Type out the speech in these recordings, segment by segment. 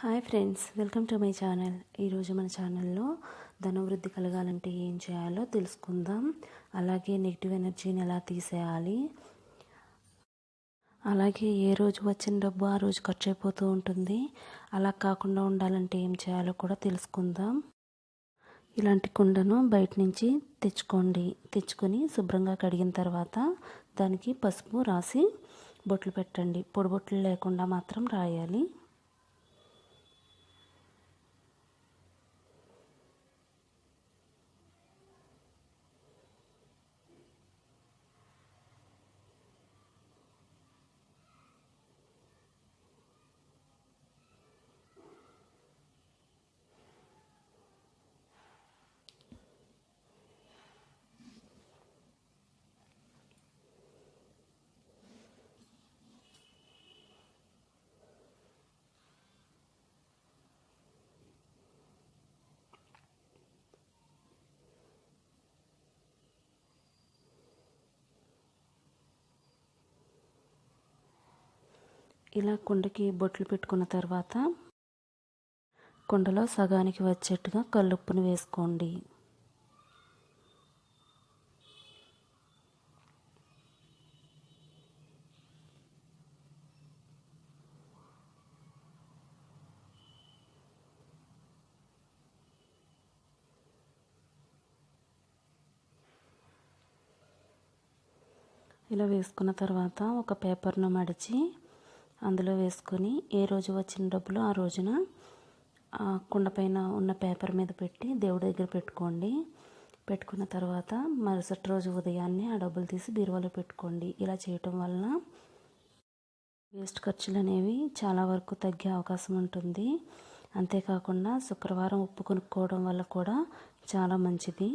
Hi friends welcome to my channel. ఈరోజు మన ఛానల్లో ధనవృద్ధి కలగాలంటే ఏం చేయాలో తెలుసుకుందాం. అలాగే నెగిటివ్ ఎనర్జీని ఎలా తీసేయాలి అలాగే ఏ రోజు వచ్చిన డబ్బు ఆ రోజు ఖర్చు అయిపోతూ ఉంటుంది. అలా కాకుండా ఉండాలంటే ఏం చేయాలో కూడా తెలుసుకుందాం. ఇలాంటి కుండను బయట నుంచి తెచ్చుకోండి. తెచ్చుకొని శుభ్రంగా కడిగిన తర్వాత దానికి పసుపు రాసి బొట్లు పెట్టండి. పొడి బొట్లు లేకుండా మాత్రం రాయాలి. ఇలా కుండకి బొట్లు పెట్టుకున్న తర్వాత కుండలో సగానికి వచ్చేట్టుగా కల్లుప్పును వేసుకోండి. ఇలా వేసుకున్న తర్వాత ఒక పేపర్ను మడిచి అందులో వేసుకొని ఏ రోజు వచ్చిన డబ్బులు ఆ రోజున కుండ పైన ఉన్న పేపర్ మీద పెట్టి దేవుడి దగ్గర పెట్టుకోండి. పెట్టుకున్న తర్వాత మరుసటి రోజు ఉదయాన్నే ఆ డబ్బులు తీసి బీరువాలో పెట్టుకోండి. ఇలా చేయటం వలన వేస్ట్ ఖర్చులు అనేవి చాలా వరకు తగ్గే అవకాశం ఉంటుంది. అంతేకాకుండా శుక్రవారం ఉప్పు కొనుక్కోవడం వల్ల కూడా చాలా మంచిది.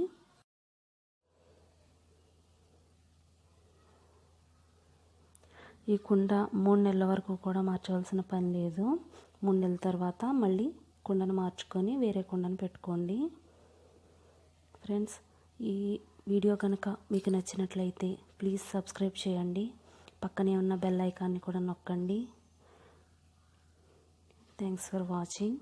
ఈ కుండ మూడు నెలల వరకు కూడా మార్చవలసిన పని లేదు. మూడు నెలల తర్వాత మళ్ళీ కుండను మార్చుకొని వేరే కుండను పెట్టుకోండి. ఫ్రెండ్స్ ఈ వీడియో కనుక మీకు నచ్చినట్లయితే ప్లీజ్ సబ్స్క్రైబ్ చేయండి. పక్కనే ఉన్న బెల్ ఐకాన్ని కూడా నొక్కండి. Thanks for watching